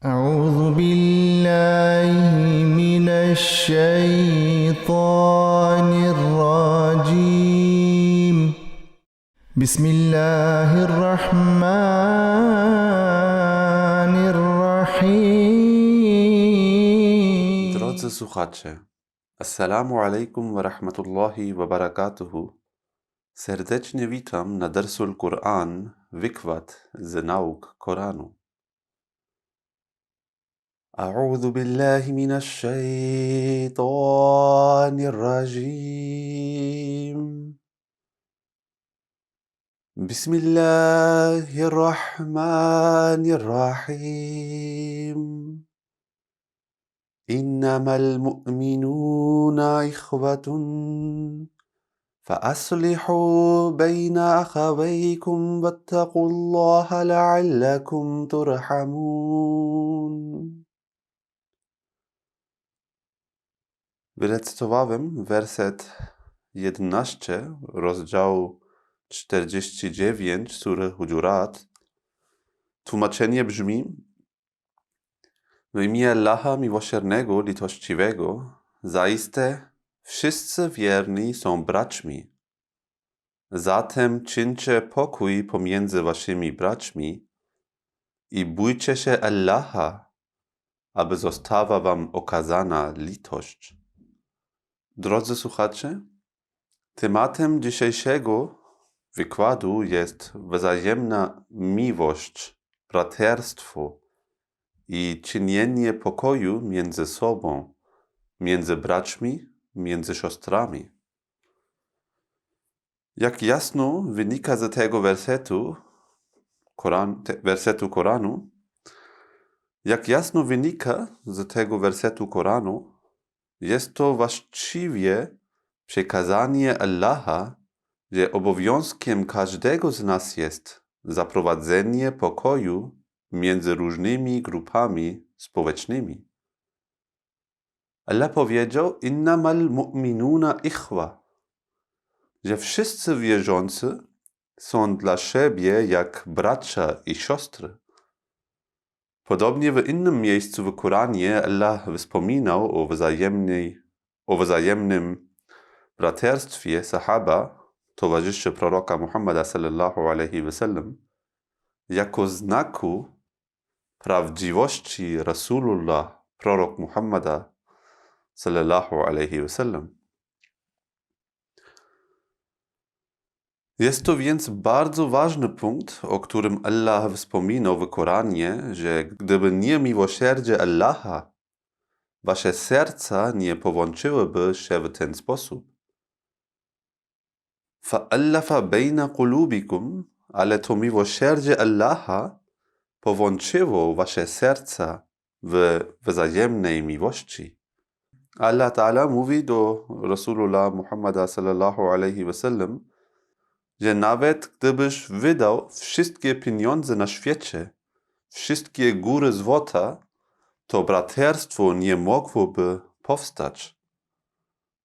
أعوذ بالله من الشيطان الرجيم بسم الله الرحمن الرحيم Drodzy słuchacze, Assalamu alaikum wa rahmatullahi wa barakatuhu. Serdecznie witam na Dersul Quran, wykład z nauk Koranu. أعوذ بالله من الشيطان الرجيم. بسم الله الرحمن الرحيم. إنما المؤمنون إخوة فأصلحوا بين أخويكم واتقوا الله لعلكم ترحمون. Wyrecytowałem werset 11 rozdziału 49 sury Hujurat. Tłumaczenie brzmi w imię Allaha Miłosiernego, Litościwego, zaiste wszyscy wierni są braćmi. Zatem czyńcie pokój pomiędzy waszymi braćmi i bójcie się Allaha, aby została wam okazana litość. Drodzy słuchacze, tematem dzisiejszego wykładu jest wzajemna miłość, braterstwo, i czynienie pokoju między sobą, między braćmi, między siostrami. Jak jasno wynika z tego wersetu, Koran, te, wersetu Koranu, jak jasno wynika z tego wersetu Koranu, jest to właściwie przekazanie Allaha, że obowiązkiem każdego z nas jest zaprowadzenie pokoju między różnymi grupami społecznymi. Allah powiedział: Innamal mu'minuna ichwa, że wszyscy wierzący są dla siebie jak bracia i siostry. Podobnie w innym miejscu w Koranie Allah wspominał o, wzajemnej, o wzajemnym braterstwie sahaba, towarzyszy proroka Muhammada sallallahu alaihi wasallam, jako znaku prawdziwości Rasulullah, prorok Muhammada sallallahu alaihi wasallam. Jest to więc bardzo ważny punkt, o którym Allah wspominał w Koranie, że gdyby nie miłosierdzie Allaha, wasze serca nie połączyłyby się w ten sposób. فَأَلَّفَ بَيْنَ قُلُوبِكُمْ ale to miłosierdzie Allaha połączyło wasze serca w wzajemnej miłości. Allah Ta'ala mówi do Rasulullah Muhammada sallallahu alaihi wasallam, że nawet gdybyś wydał wszystkie pieniądze na świecie, wszystkie góry złota, to braterstwo nie mogłoby powstać,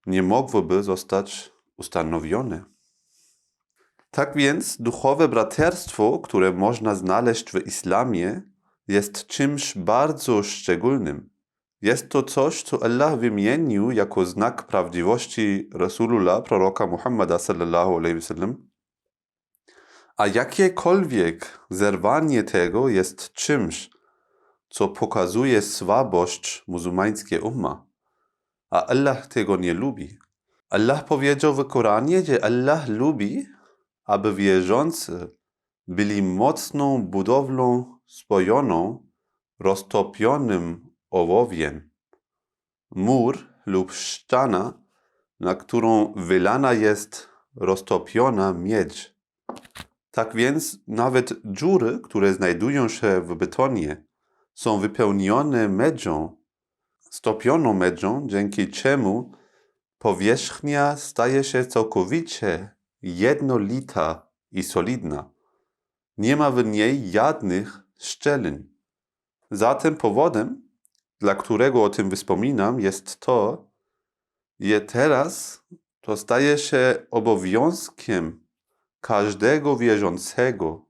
nie mogłoby zostać ustanowione. Tak więc duchowe braterstwo, które można znaleźć w islamie, jest czymś bardzo szczególnym. Jest to coś, co Allah wymienił jako znak prawdziwości Rasulullah, proroka Muhammada sallallahu alaihi wasallam. A jakiekolwiek zerwanie tego jest czymś, co pokazuje słabość muzułmańskiej umma. A Allah tego nie lubi. Allah powiedział w Koranie, że Allah lubi, aby wierzący byli mocną budowlą spojoną, roztopionym ołowiem. Mur lub ściana, na którą wylana jest roztopiona miedź. Tak więc nawet dziury, które znajdują się w betonie, są wypełnione medzą, stopioną medzą, dzięki czemu powierzchnia staje się całkowicie jednolita i solidna. Nie ma w niej żadnych szczelin. Zatem powodem, dla którego o tym wspominam, jest to, że teraz to staje się obowiązkiem każdego wierzącego,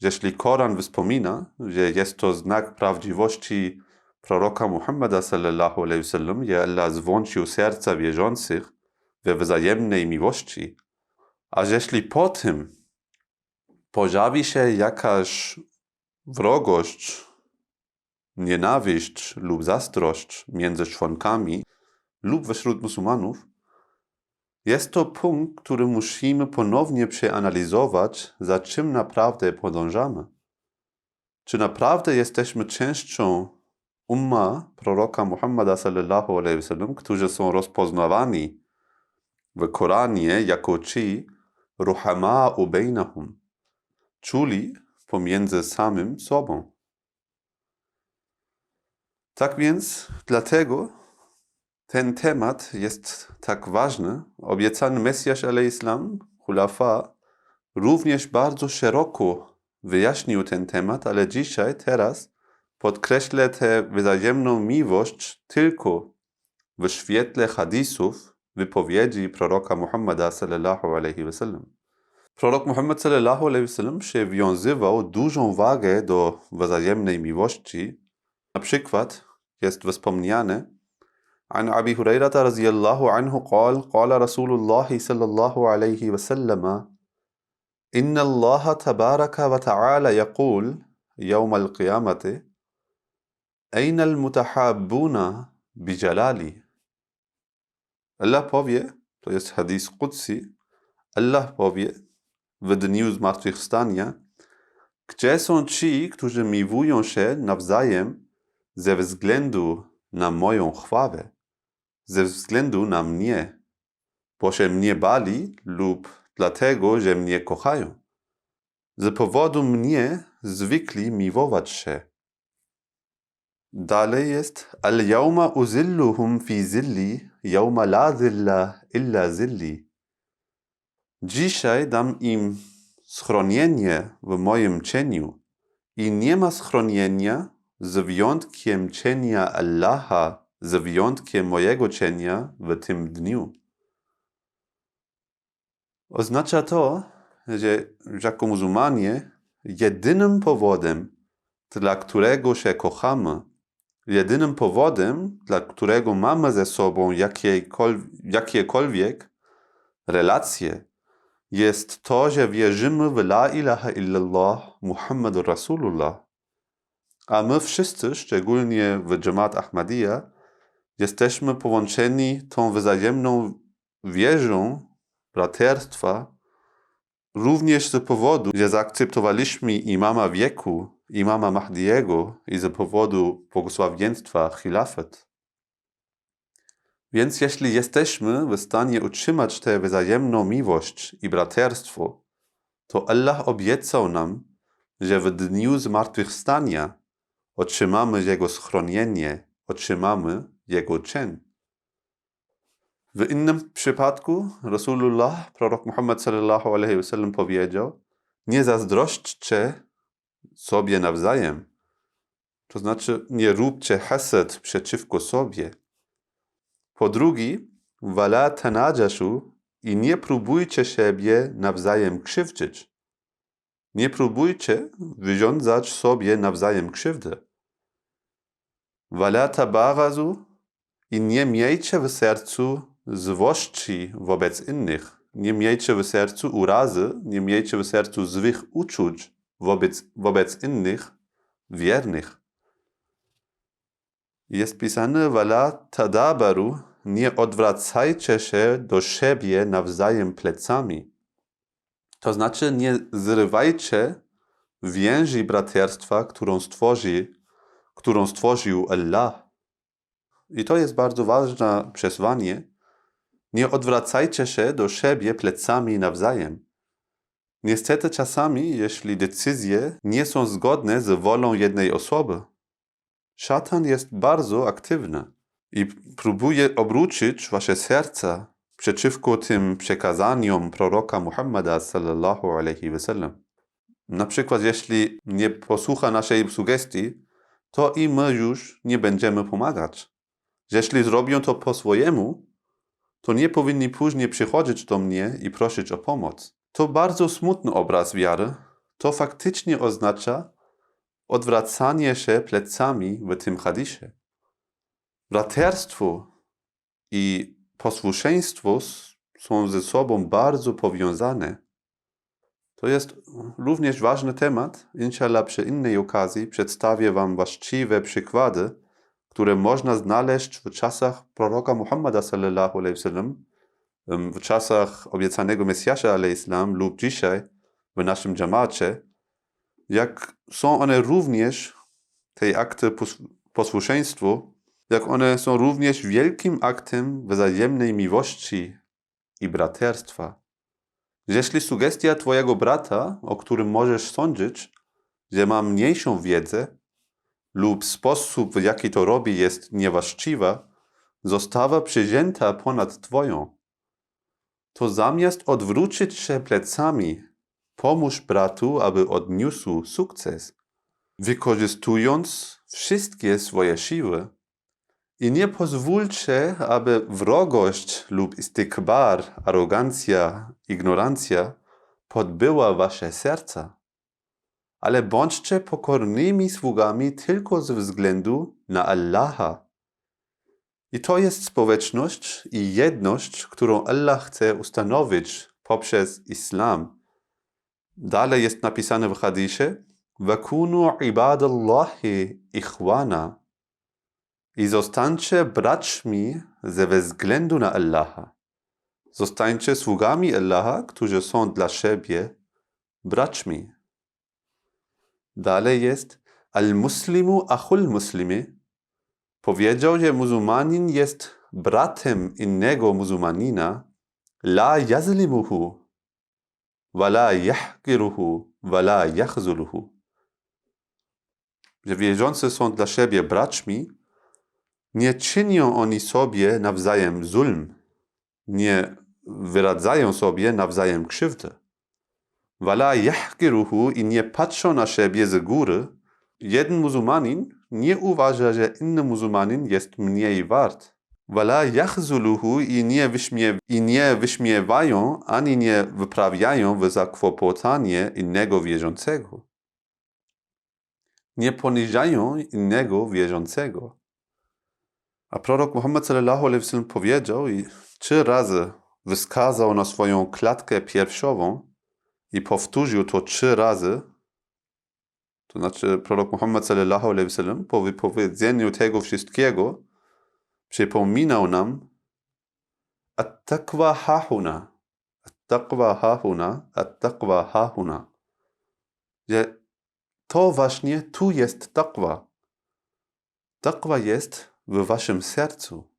jeśli Koran wspomina, że jest to znak prawdziwości proroka Muhammada sallallahu alaihi wasallam, że Allah zwłączył serca wierzących we wzajemnej miłości, a jeśli po tym pojawi się jakaś wrogość, nienawiść lub zazdrość między członkami lub wśród muzułmanów, jest to punkt, który musimy ponownie przeanalizować, za czym naprawdę podążamy. Czy naprawdę jesteśmy częścią umma proroka Muhammada sallallahu alaihi wasallam, którzy są rozpoznawani w Koranie jako ci ruhama'u bejnahum, czuli pomiędzy samym sobą. Tak więc, dlatego ten temat jest tak ważny. Obiecany Mesjasz al-Islam, Hulafa, również bardzo szeroko wyjaśnił ten temat, ale dzisiaj, teraz podkreślę tę wzajemną miłość tylko w świetle hadisów, wypowiedzi proroka Muhammada sallallahu alaihi wasallam. Prorok Muhammad sallallahu alaihi wasallam przywiązywał dużą wagę do wzajemnej miłości. Na przykład jest wspomniane عن أبي هريرة رضي الله عنه قال قال رسول الله صلى الله عليه وسلم إن الله تبارك وتعالى يقول يوم القيامة أين المتحابون بجلالي الله povie to jest hadis قدسي الله powie w dniu zmartwychwstania gdzie są ci, którzy miwują się nawzajem ze względu na moją chwałę? Ze względu na mnie, bo się mnie bali lub dlatego, że mnie kochają. Z powodu mnie zwykli miłować się. Dalej jest Al-yawma uzilluhum fi zilli, yawma la zilla illa zilli. Dzisiaj dam im schronienie w moim cieniu i nie ma schronienia z wyjątkiem cienia Allaha, z wyjątkiem mojego cienia w tym dniu. Oznacza to, że jako muzułmanie jedynym powodem, dla którego się kochamy, jedynym powodem, dla którego mamy ze sobą jakiekolwiek relacje, jest to, że wierzymy w La ilaha illallah Muhammadur Rasulullah. A my wszyscy, szczególnie w Jamaat Ahmadiyya, jesteśmy połączeni tą wzajemną wierzą braterstwa, również z powodu, że zaakceptowaliśmy imama wieku, imama Mahdiego i z powodu błogosławieństwa Khilafat. Więc jeśli jesteśmy w stanie utrzymać tę wzajemną miłość i braterstwo, to Allah obiecał nam, że w dniu zmartwychwstania otrzymamy Jego schronienie, otrzymamy Jego czyn. W innym przypadku Rasulullah, prorok Muhammad sallallahu alaihi wasallam powiedział, nie zazdrośćcie sobie nawzajem. To znaczy, nie róbcie hased przeciwko sobie. Po drugie, wala tanajaszu i nie próbujcie siebie nawzajem krzywdzić. Nie próbujcie wyrządzać sobie nawzajem krzywdy. Wala tabarazu i nie miejcie w sercu złości wobec innych. Nie miejcie w sercu urazy, nie miejcie w sercu złych uczuć wobec, wobec innych wiernych. Jest pisane, wala tadabaru, nie odwracajcie się do siebie nawzajem plecami. To znaczy, nie zrywajcie więzi braterstwa, którą, stworzy, którą stworzył Allah. I to jest bardzo ważne przesłanie. Nie odwracajcie się do siebie plecami nawzajem. Niestety czasami, jeśli decyzje nie są zgodne z wolą jednej osoby, szatan jest bardzo aktywny i próbuje obrócić wasze serca przeciwko tym przekazaniom proroka Muhammada sallallahu alaihi wasallam. Na przykład, jeśli nie posłucha naszej sugestii, to i my już nie będziemy pomagać. Jeśli zrobią to po swojemu, to nie powinni później przychodzić do mnie i prosić o pomoc. To bardzo smutny obraz wiary. to faktycznie oznacza odwracanie się plecami w tym hadisie. Braterstwo i posłuszeństwo są ze sobą bardzo powiązane. To jest również ważny temat. Inshallah, przy innej okazji przedstawię Wam właściwe przykłady, które można znaleźć w czasach proroka Muhammada sallallahu alaihi wasallam, w czasach obiecanego Mesjasza alaihi salam lub dzisiaj w naszym dżamacie, jak są one również, te akty pos- posłuszeństwa, jak one są również wielkim aktem wzajemnej miłości i braterstwa. Jeśli sugestia Twojego brata, o którym możesz sądzić, że ma mniejszą wiedzę, lub sposób, w jaki to robi, jest niewłaściwa, została przyjęta ponad Twoją, to zamiast odwrócić się plecami, pomóż bratu, aby odniósł sukces, wykorzystując wszystkie swoje siły. I nie pozwólcie, aby wrogość lub istykbar, arogancja, ignorancja podbyła wasze serca. Ale bądźcie pokornymi sługami tylko ze względu na Allaha. I to jest społeczność i jedność, którą Allah chce ustanowić poprzez Islam. Dalej jest napisane w hadisie: Wakunu ibadallahi ikhwana. I zostańcie braćmi ze względu na Allaha. Zostańcie sługami Allaha, którzy są dla siebie braćmi. Dalej jest Al-Muslimu achul muslimi. Powiedział, że muzułmanin jest bratem innego muzułmanina. La yazlimuhu, wala yahkiruhu, wala yachzuluhu. Że wierzący są dla siebie braćmi, nie czynią oni sobie nawzajem zulm, nie wyradzają sobie nawzajem krzywdę. Wala yahkiruhu i nie patrzą na siebie z góry. Jeden muzułmanin nie uważa, że inny muzułmanin jest mniej wart. Wala yachzuluhu i nie, wyśmiew i nie wyśmiewają ani nie wyprawiają w zakłopotanie innego wierzącego. Nie poniżają innego wierzącego. A prorok Muhammad sallallahu alaihi wasallam powiedział i trzy razy wskazał na swoją klatkę piersiową i powtórzył to trzy razy. To znaczy prorok Muhammad sallallahu alaihi wasallam po wypowiedzeniu tego wszystkiego przypominał nam At-taqwa hahuna, at-taqwa hahuna, at-taqwa hahuna. Że to właśnie tu jest taqwa. Taqwa jest w waszym sercu.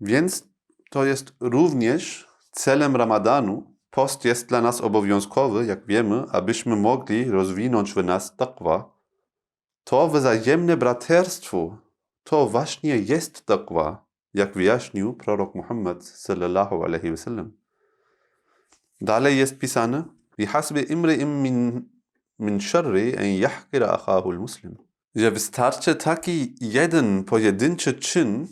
Więc to jest również celem Ramadanu. Post jest dla nas obowiązkowy, jak wiemy, abyśmy mogli rozwinąć w nas taqwa. To wzajemne braterstwo, to właśnie jest taqwa, jak wyjaśnił prorok Muhammad sallallahu alaihi wasallam. Dalej jest pisane: "Bihasbi imri'in min min sharri an yahkira akhahu al-muslim." Że wystarczy taki jeden pojedynczy czyn,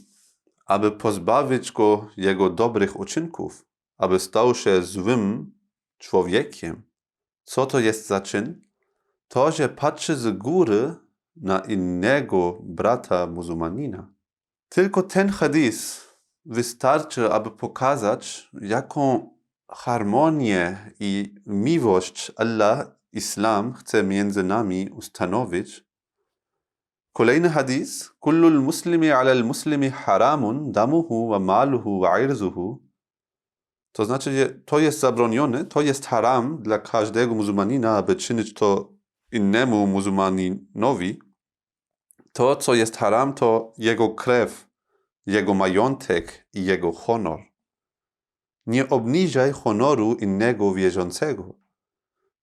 aby pozbawić go jego dobrych uczynków, aby stał się złym człowiekiem. Co to jest za czyn? To, że patrzy z góry na innego brata muzułmanina. Tylko ten hadis wystarczy, aby pokazać, jaką harmonię i miłość Allah, Islam chce między nami ustanowić. Kolejny hadis. Kullu muslimi ala al-muslimi haramun damuhu wa maluhu wa irzuhu. To znaczy, że to jest zabronione, to jest haram dla każdego muzułmanina, aby czynić to innemu muzułmaninowi. To, co jest haram, to jego krew, jego majątek i jego honor. Nie obniżaj honoru innego wierzącego.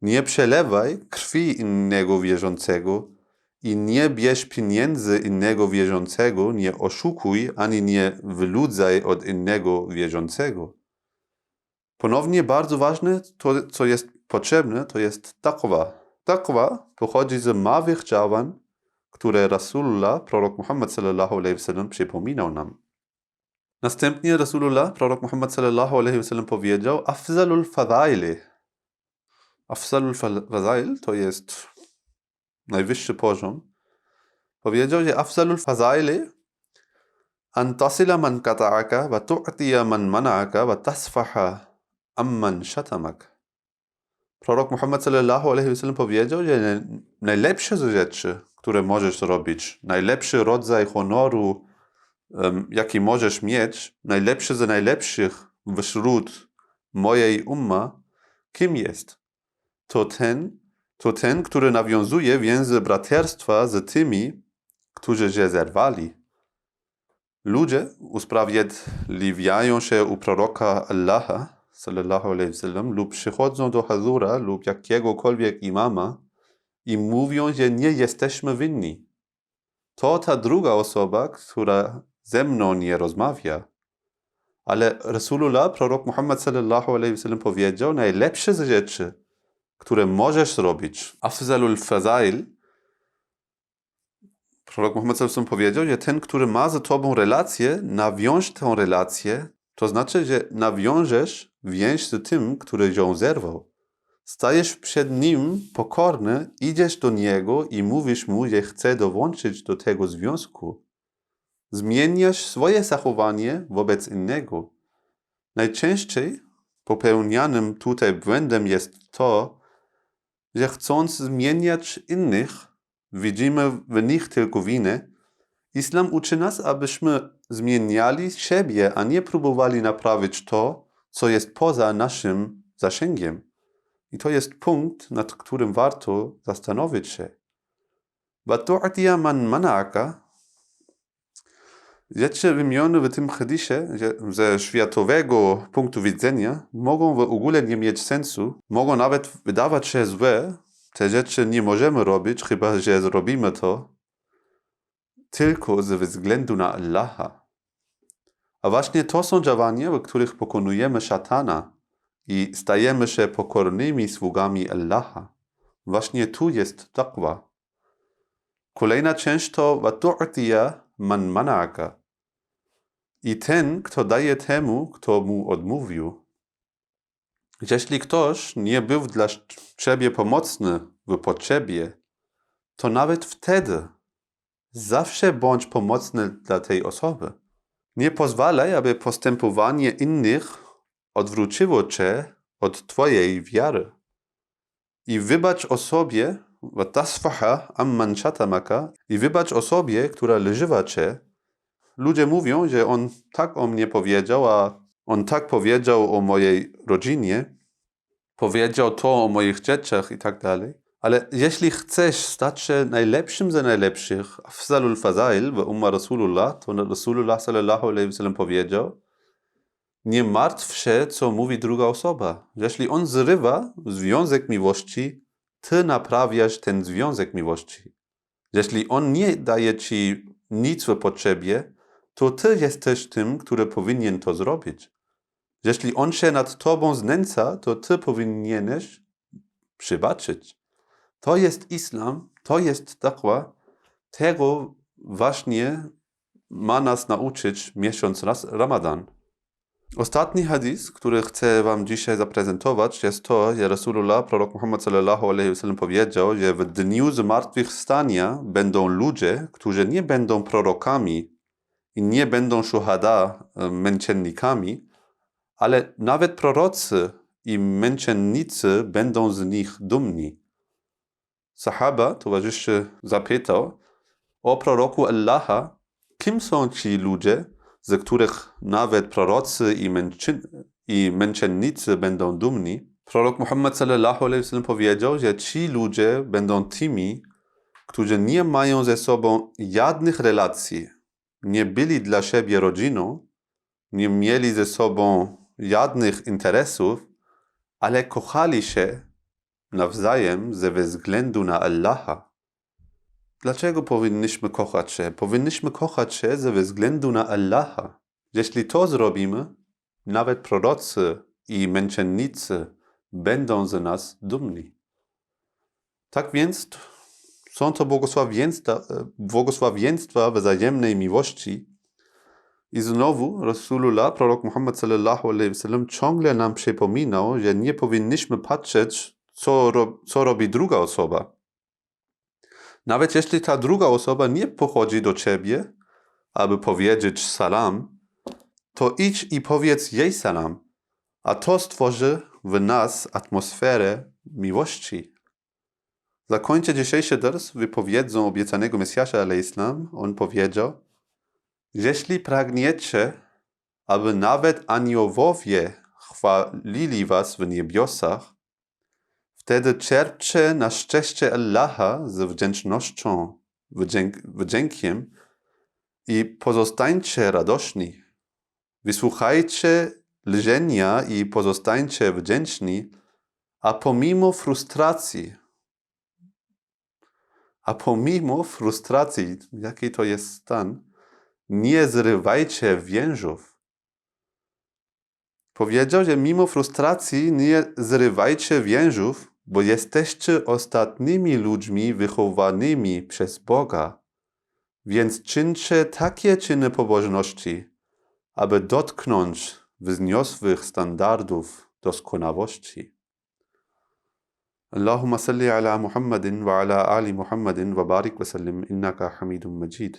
Nie przelewaj krwi innego wierzącego i nie bierz pieniędzy innego wierzącego, nie oszukuj ani nie wyludzaj od innego wierzącego. Ponownie bardzo ważne, to co jest potrzebne, to jest taqwa. Taqwa pochodzi z małych działań, które Rasulullah, prorok Muhammad sallallahu alaihi wasallam przypominał nam. Następnie Rasulullah, prorok Muhammad sallallahu alaihi wasallam powiedział Afzalul fadaili. Afzalul Fazail to jest najwyższy poziom. Powiedział, że Afzalul Fazaili an tasila man kata'aka wa tu'tiya man mana'aka wa tasfaha amman shatamak. Prorok Muhammad sallallahu alaihi wasallam powiedział, że najlepsze rzeczy, które możesz robić, najlepszy rodzaj honoru, um, jaki możesz mieć, najlepszy z najlepszych wśród mojej umma, kim jest? To ten, to ten, który nawiązuje więzy braterstwa z tymi, którzy się zerwali. Ludzie usprawiedliwiają się u proroka Allaha, sallallahu alaihi wasallam, lub przychodzą do Hazura lub jakiegokolwiek imama i mówią, że nie jesteśmy winni. To ta druga osoba, która ze mną nie rozmawia. Ale Rasulullah, prorok Muhammad sallallahu alaihi wasallam powiedział, najlepsze rzeczy, które możesz zrobić, afzalul fazail, prorok Muhammad sallallahu alaihi wasallam powiedział, że ten, który ma z tobą relację, nawiąż tę relację, to znaczy, że nawiążesz więź z tym, który ją zerwał. Stajesz przed nim pokorny, idziesz do niego i mówisz mu, że chce dołączyć do tego związku. Zmieniasz swoje zachowanie wobec innego. Najczęściej popełnianym tutaj błędem jest to, że chcąc zmieniać innych, widzimy w nich tylko winę. Islam uczy nas, abyśmy zmieniali siebie, a nie próbowali naprawić to, co jest poza naszym zasięgiem. I to jest punkt, nad którym warto zastanowić się. Batu'atiya man mana'aka Rzeczy wymienione w tym hadisie ze światowego punktu widzenia mogą w ogóle nie mieć sensu, mogą nawet wydawać się złe. Te rzeczy nie możemy robić, chyba że zrobimy to tylko ze względu na Allaha. A właśnie to są działania, w których pokonujemy szatana i stajemy się pokornymi sługami Allaha. Właśnie tu jest taqwa. Kolejna część to watu'tiya man manaka. I ten, kto daje temu, kto mu odmówił. Jeśli ktoś nie był dla ciebie pomocny w potrzebie, to nawet wtedy zawsze bądź pomocny dla tej osoby. Nie pozwalaj, aby postępowanie innych odwróciło cię od twojej wiary. I wybacz osobie, i wybacz osobie, która leżywa cię. Ludzie mówią, że on tak o mnie powiedział, a on tak powiedział o mojej rodzinie, powiedział to o moich dzieciach i tak dalej. Ale jeśli chcesz stać się najlepszym ze najlepszych, afzalul fazail w umma Rasulullah, to Rasulullah sallallahu alaihi wasallam powiedział, nie martw się, co mówi druga osoba. Jeśli on zrywa związek miłości, ty naprawiasz ten związek miłości. Jeśli on nie daje ci nic w potrzebie, to ty jesteś tym, który powinien to zrobić. Jeśli on się nad tobą znęca, to ty powinieneś przybaczyć. To jest islam, to jest taqwa. Tego właśnie ma nas nauczyć miesiąc Ramadan. Ostatni hadis, który chcę wam dzisiaj zaprezentować, jest to, że Rasulullah, prorok Muhammad sallallahu alaihi wasallam powiedział, że w dniu zmartwychwstania będą ludzie, którzy nie będą prorokami i nie będą szuhada, męczennikami, ale nawet prorocy i męczennicy będą z nich dumni. Sahaba, towarzyszy, zapytał o proroku Allaha, kim są ci ludzie, z których nawet prorocy i, męczy, i męczennicy będą dumni. Prorok Muhammad sallallahu alaihi wasallam powiedział, że ci ludzie będą tymi, którzy nie mają ze sobą żadnych relacji, nie byli dla siebie rodziną, nie mieli ze sobą żadnych interesów, ale kochali się nawzajem ze względu na Allaha. Dlaczego powinniśmy kochać się? Powinniśmy kochać się ze względu na Allaha. Jeśli to zrobimy, nawet prorocy i męczennicy będą z nas dumni. Tak więc są to błogosławieństwa, błogosławieństwa wzajemnej miłości. I znowu Rasulullah, prorok Muhammad sallallahu alaihi wasallam ciągle nam przypominał, że nie powinniśmy patrzeć, co, ro, co robi druga osoba. Nawet jeśli ta druga osoba nie pochodzi do ciebie, aby powiedzieć salam, to idź i powiedz jej salam, a to stworzy w nas atmosferę miłości. Zakończę dzisiejszy ders wypowiedzą obiecanego Mesjasza al-Islam. On powiedział, jeśli pragniecie, aby nawet aniołowie chwalili was w niebiosach, wtedy czerpcie na szczęście Allaha z wdzięcznością, wdzięk, wdziękiem i pozostańcie radośni. Wysłuchajcie lżenia i pozostańcie wdzięczni, a pomimo frustracji, a pomimo frustracji, jaki to jest stan, nie zrywajcie więźów. Powiedział, że mimo frustracji nie zrywajcie więźów, bo jesteście ostatnimi ludźmi wychowanymi przez Boga. Więc czyńcie takie czyny pobożności, aby dotknąć wzniosłych standardów doskonałości. اللهم صل على محمد وعلى آل محمد وبارك وسلم إنك حميد مجيد